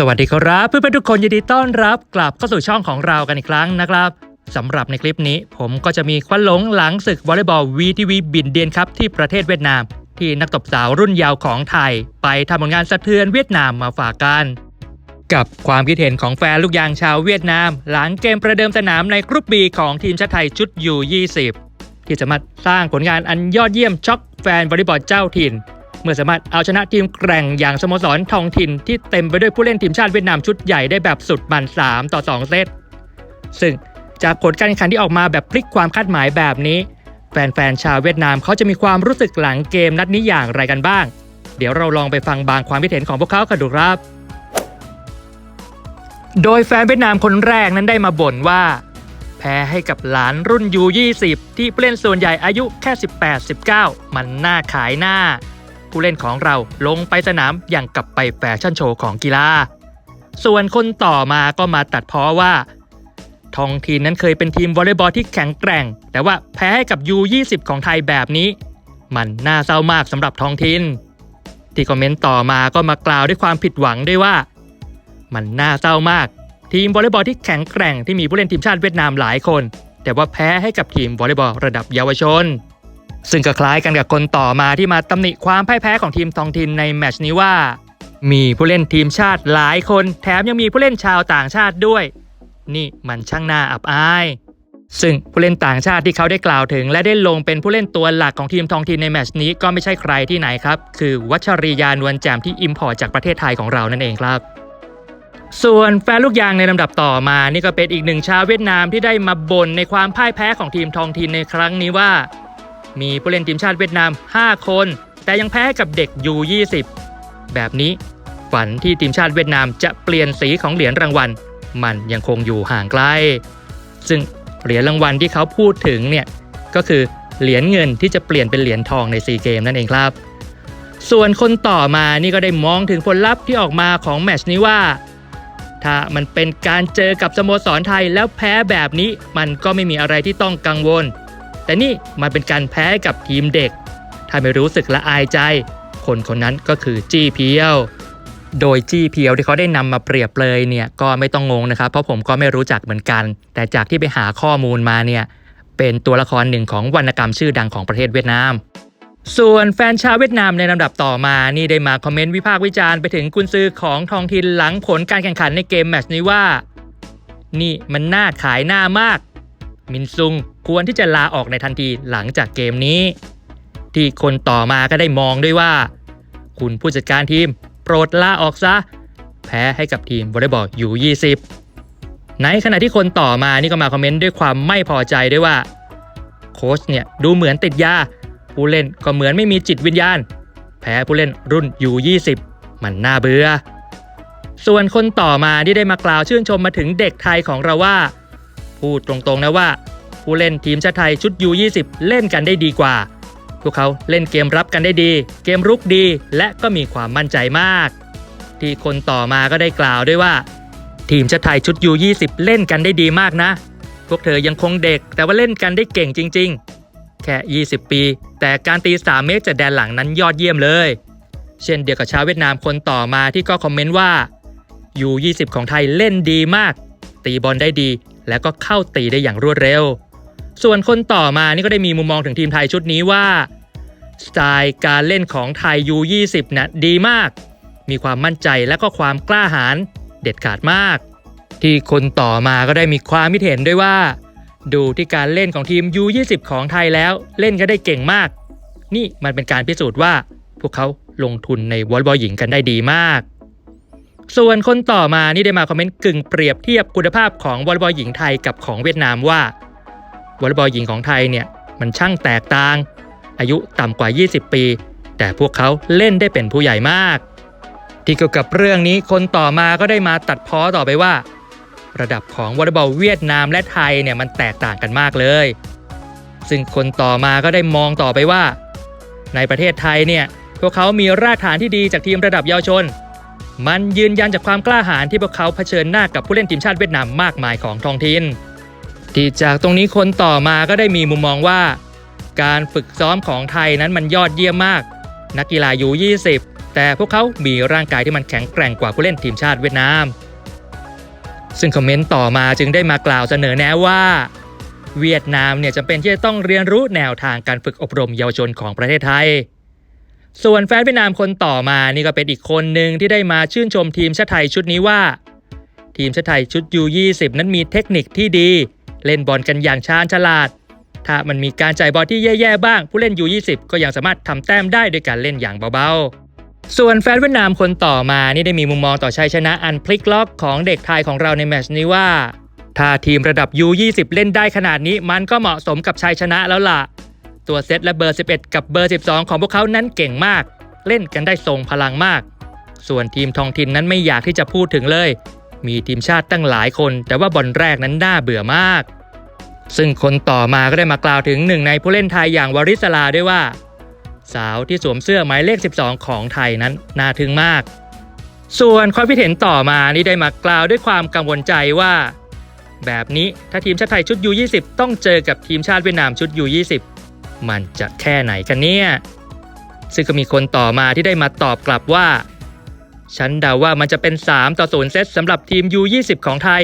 สวัสดีครับเพื่อนๆทุกคนยินดีต้อนรับกลับเข้าสู่ช่องของเรากันอีกครั้งนะครับสำหรับในคลิปนี้ ผมก็จะมีควันหลงหลังศึกวอลเลย์บอลวีทีวีบินเดียนครับที่ประเทศเวียดนาม ที่นักตบสาวรุ่นยาวของไทย ไปทำผลงานสะเทือนเวียดนามมาฝากกัน กับความคิดเห็นของแฟนลูกยางชาวเวียดนาม หลังเกมประเดิมสนามในกรุ๊ปบีของทีมชาติไทยชุดยู20ที่สามารถสร้างผลงานอันยอดเยี่ยมช็อกแฟนวอลเลย์บอลเจ้าถิ่น เมื่อสามารถเอาชนะทีมแกร่งอย่างสโมสรทองถิ่นที่เต็มไปด้วยผู้เล่นทีมชาติเวียดนามชุดใหญ่ได้แบบสุดมัน 3 ต่อ 2 เซต ซึ่งจากผลการแข่งขันที่ออกมาแบบพลิกความคาดหมายแบบนี้ แฟนๆ ชาวเวียดนามเขาจะมีความรู้สึกหลังเกมนัดนี้อย่างไรกันบ้าง เดี๋ยวเราลองไปฟังบางความคิดเห็นของพวกเขากันดูครับ โดยแฟนเวียดนามคนแรกนั้นได้มาบ่นว่า แพ้ให้กับหลานรุ่นยู20ที่ผู้เล่นส่วนใหญ่อายุแค่ 18-19 มันน่าขายหน้า ผู้เล่นของเราลงไปสนามอย่างกับไปแฟชั่นโชว์ของกีฬา ส่วนคนต่อมาก็มาตัดพ้อว่า ทองทีนนั้นเคยเป็นทีมวอลเลย์บอลที่แข็งแกร่ง แต่ว่าแพ้ให้กับ U20 ของไทยแบบนี้ มันน่าเศร้ามากสำหรับทองทิน ที่คอมเมนต์ต่อมาก็มากล่าวด้วยความผิดหวังด้วยว่า มันน่าเศร้ามาก ทีมวอลเลย์บอลที่แข็งแกร่งที่มีผู้เล่นทีมชาติเวียดนามหลายคน แต่ว่าแพ้ให้กับทีมวอลเลย์บอลระดับเยาวชน ซึ่งก็คล้ายกันกับคนต่อมาที่มาตำหนิความพ่ายแพ้ของทีมทองทินในแมชนี้ว่า มีผู้เล่นทีมชาติหลายคนแถมยังมีผู้เล่นชาวต่างชาติด้วย นี่มันช่างน่าอับอาย ซึ่งผู้เล่นต่างชาติที่เขาได้กล่าวถึง และได้ลงเป็นผู้เล่นตัวหลักของทีมทองทินในแมชนี้ก็ไม่ใช่ใครที่ไหนครับ คือวัชรียานวลแจ่มที่อิมพอร์ตจากประเทศไทยของเรานั่นเองครับส่วนแฟนลูกยางในลำดับต่อมา นี่ก็เป็นอีกหนึ่งชาวเวียดนามที่ได้มาบ่นในความพ่ายแพ้ของทีมทองทินในครั้งนี้ว่า มีผู้เล่นทีมชาติเวียดนาม 5 คน แต่ยังแพ้กับเด็กยู20แบบนี้ฝันที่ทีมชาติเวียดนามจะเปลี่ยนสีของเหรียญรางวัล มันยังคงอยู่ห่างไกล ซึ่งเหรียญรางวัลที่เขาพูดถึงเนี่ยก็คือเหรียญเงินที่จะเปลี่ยนเป็นเหรียญทองในซีเกมนั่นเองครับ ส่วนคนต่อมานี่ก็ได้มองถึงผลลัพธ์ที่ออกมาของแมชนี้ว่า ถ้ามันเป็นการเจอกับสโมสรไทยแล้วแพ้แบบนี้มันก็ไม่มีอะไรที่ต้องกังวล แต่นี่มันเป็นการแพ้กับทีมเด็ก ถ้าไม่รู้สึกละอายใจ คนคนนั้นก็คือจี้เพียว โดยจี้เพียวที่เขาได้นำมาเปรียบเลยเนี่ยก็ไม่ต้องงงนะครับ เพราะผมก็ไม่รู้จักเหมือนกัน แต่จากที่ไปหาข้อมูลมาเนี่ยเป็นตัวละครหนึ่งของวรรณกรรมชื่อดังของประเทศเวียดนาม ส่วนแฟนชาวเวียดนามในลำดับต่อมานี่ได้มาคอมเมนต์วิพากษ์วิจารณ์ไปถึงกุนซือของทองทินหลังผลการแข่งขันในเกมแมตช์นี้ว่า นี่มันน่าขายหน้ามาก มินซุง ควรที่จะลาออกในทันทีหลังจากเกมนี้ ที่คนต่อมาก็ได้มองด้วยว่า คุณผู้จัดการทีมโปรดลาออกซะ แพ้ให้กับทีมวอลเลย์บอลยู20 ในขณะที่คนต่อมานี่ก็มาคอมเมนต์ด้วยความไม่พอใจด้วยว่า โค้ชเนี่ยดูเหมือนติดยา ผู้เล่นก็เหมือนไม่มีจิตวิญญาณ แพ้ผู้เล่นรุ่นยู20มันน่าเบื่อส่วนคนต่อมาที่ได้มากล่าวชื่นชมมาถึงเด็กไทยของเราว่า พูดตรงๆนะว่า ผู้เล่นทีมชาติไทยชุด U20 เล่นกันได้ดีกว่า พวกเขาเล่นเกมรับกันได้ดี เกมรุกดีและก็มีความมั่นใจมาก ที่คนต่อมาก็ได้กล่าวด้วยว่า ทีมชาติไทยชุด U20 เล่นกันได้ดีมากนะ พวกเธอยังคงเด็กแต่ว่าเล่นกันได้เก่งจริง ๆ แค่ 20 ปี แต่การตี 3 เมตรจากแดนหลังนั้นยอดเยี่ยมเลย เช่นเดียวกับชาวเวียดนามคนต่อมาที่ก็คอมเมนต์ว่า U20 ของไทยเล่นดีมาก ตีบอลได้ดีและก็เข้าตีได้อย่างรวดเร็ว ส่วนคนต่อมานี่ก็ได้มีมุมมองถึงทีมไทยชุดนี้ว่า สไตล์การเล่นของไทย U20 นะ่ะดีมาก มีความมั่นใจและก็ความกล้าหาญเด็ดขาดมาก ที่คนต่อมาก็ได้มีความคิดเห็นด้วยว่า ดูที่การเล่นของทีม U20 ของไทยแล้วเล่นกันได้เก่งมาก นี่มันเป็นการพิสูจน์ว่า พวกเขาลงทุนในวอลเลย์บอลหญิงกันได้ดีมาก ส่วนคนต่อมานี่ได้มาคอมเมนต์กึ่งเปรียบเทียบคุณภาพของวอลเลย์บอลหญิงไทยกับของเวียดนามว่า วอลเลย์บอลหญิงของไทยเนี่ยมันช่างแตกต่าง อายุต่ำกว่า 20 ปี แต่พวกเขาเล่นได้เป็นผู้ใหญ่มาก ที่เกี่ยวกับเรื่องนี้คนต่อมาก็ได้มาตัดพ้อต่อไปว่า ระดับของวอลเลย์บอลเวียดนามและไทยเนี่ยมันแตกต่างกันมากเลย ซึ่งคนต่อมาก็ได้มองต่อไปว่า ในประเทศไทยเนี่ยพวกเขามีรากฐานที่ดีจากทีมระดับเยาวชน มันยืนยันจากความกล้าหาญที่พวกเขาเผชิญหน้ากับผู้เล่นทีมชาติเวียดนามมากมายของทองถิ่น ที่จากตรงนี้คนต่อมาก็ได้มีมุมมองว่า การฝึกซ้อมของไทยนั้นมันยอดเยี่ยมมาก นักกีฬายู20 แต่พวกเขามีร่างกายที่มันแข็งแกร่งกว่าผู้เล่นทีมชาติเวียดนาม ซึ่งคอมเมนต์ต่อมาจึงได้มากล่าวเสนอแนะว่า เวียดนามเนี่ยจำเป็นที่จะต้องเรียนรู้แนวทางการฝึกอบรมเยาวชนของประเทศไทย ส่วนแฟนเวียดนามคนต่อมานี่ก็เป็นอีกคนหนึ่งที่ได้มาชื่นชมทีมชาติไทยชุดนี้ว่า ทีมชาติไทยชุด U20 นั้นมีเทคนิคที่ดี เล่นบอลกันอย่างชาญฉลาด ถ้ามันมีการจ่ายบอลที่แย่ๆบ้าง ผู้เล่น U20 ก็ยังสามารถทำแต้มได้ด้วยการเล่นอย่างเบาๆ ส่วนแฟนเวียดนามคนต่อมานี่ได้มีมุมมองต่อชัยชนะอันพลิกล็อกของเด็กไทยของเราในแมชนี้ว่า ถ้าทีมระดับ U20 เล่นได้ขนาดนี้มันก็เหมาะสมกับชัยชนะแล้วล่ะ ตัวเซตและเบอร์ 11 กับเบอร์ 12 ของพวกเขานั้นเก่งมาก เล่นกันได้ทรงพลังมาก ส่วนทีมทองถิ่นนั้นไม่อยากที่จะพูดถึงเลยมีทีมชาติตั้งหลายคน แต่ว่าบอลแรกนั้นน่าเบื่อมาก ซึ่งคนต่อมาก็ได้มากล่าวถึงหนึ่งในผู้เล่นไทยอย่างวริศลาด้วยว่า สาวที่สวมเสื้อหมายเลข 12 ของไทยนั้นน่าทึ่งมาก ส่วนความคิดเห็นต่อมานี่ได้มากล่าวด้วยความกังวลใจว่า แบบนี้ถ้าทีมชาติไทยชุด U20 ต้องเจอกับทีมชาติเวียดนามชุด U20 มันจะแค่ไหนกันเนี่ยซึ่งก็มีคนต่อมาที่ได้มาตอบกลับว่า ฉันเดาว่ามันจะเป็น 3 ต่อ 0 เซตสำหรับทีม U20 ของไทย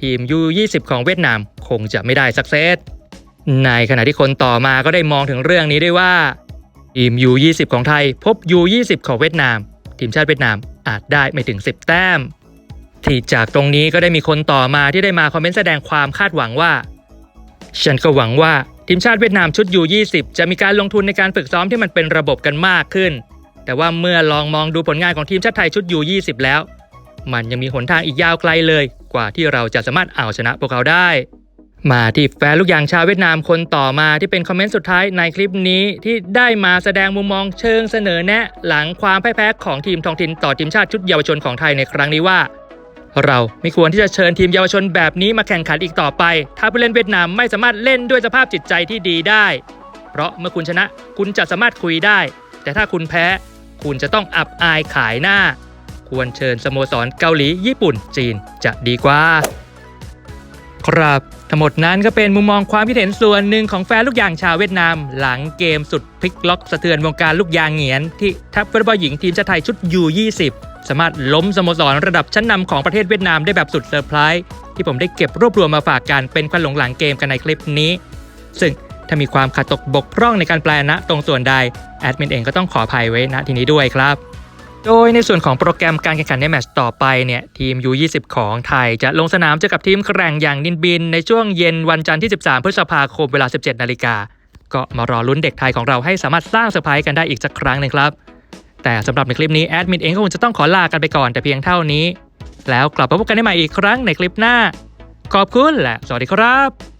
ทีม U20 ของเวียดนามคงจะไม่ได้สักเซตในขณะที่คนต่อมาก็ได้มองถึงเรื่องนี้ด้วยว่า ทีม U20 ของไทยพบ U20 ของเวียดนาม ทีมชาติเวียดนามอาจได้ไม่ถึง 10 แต้ม ที่จากตรงนี้ก็ได้มีคนต่อมาที่ได้มาคอมเมนต์แสดงความคาดหวังว่า ฉันก็หวังว่าทีมชาติเวียดนามชุด U20 จะมีการลงทุนในการฝึกซ้อมที่มันเป็นระบบกันมากขึ้น แต่ว่าเมื่อลองมองดูผลงานของทีมชาติไทยชุด U20 แล้ว มันยังมีหนทางอีกยาวไกลเลย กว่าที่เราจะสามารถเอาชนะพวกเขาได้ มาที่แฟนลูกยางชาวเวียดนามคนต่อมาที่เป็นคอมเมนต์สุดท้ายในคลิปนี้ที่ได้มาแสดงมุมมองเชิงเสนอแนะ หลังความพ่ายแพ้ของทีมทองถิ่นต่อทีมชาติชุดเยาวชนของไทยในครั้งนี้ว่าเราไม่ควรที่จะเชิญทีมเยาวชนแบบนี้มาแข่งขันอีกต่อไป ถ้าผู้เล่นเวียดนามไม่สามารถเล่นด้วยสภาพจิตใจที่ดีได้ เพราะเมื่อคุณชนะคุณจะสามารถคุยได้ แต่ถ้าคุณแพ้ คุณจะต้องอับอายขายหน้า ควรเชิญสโมสรเกาหลี ญี่ปุ่น จีน จะดีกว่า ครับทั้งหมดนั้นก็เป็นมุมมองความคิดเห็นส่วนหนึ่งของแฟนลูกยางชาวเวียดนาม หลังเกมสุดพลิกล็อกสะเทือนวงการลูกยางเหงียน ที่ทัพฟุตบอลหญิงทีมชาติไทยชุด U20 สามารถล้มสโมสรระดับชั้นนำของประเทศเวียดนามได้แบบสุดเซอร์ไพรส์ที่ผมได้เก็บรวบรวมมาฝากกันเป็นควันหลงหลังเกมกันในคลิปนี้ ซึ่งถ้ามีความขาดตกบกพร่องในการแปลนะตรงส่วนใดแอดมินเองก็ต้องขออภัยไว้ณที่นี้ด้วยครับ โดยในส่วนของโปรแกรมการแข่งขันในแมตช์ต่อไปเนี่ยทีม U20 ของไทยจะลงสนามเจอกับทีมแข่งอย่างนินบิน ในช่วงเย็นวันจันทร์ที่ 13 พฤษภาคมเวลา 17 นาฬิกา ก็มารอลุ้นเด็กไทยของเราให้สามารถสร้างเซอร์ไพรส์กันได้อีกสักครั้งหนึ่งครับ แต่สำหรับในคลิปนี้แอดมินเองก็คงจะต้องขอลากันไปก่อนแต่เพียงเท่านี้ แล้วกลับมาพบกันได้ใหม่อีกครั้งในคลิปหน้า ขอบคุณและสวัสดีครับ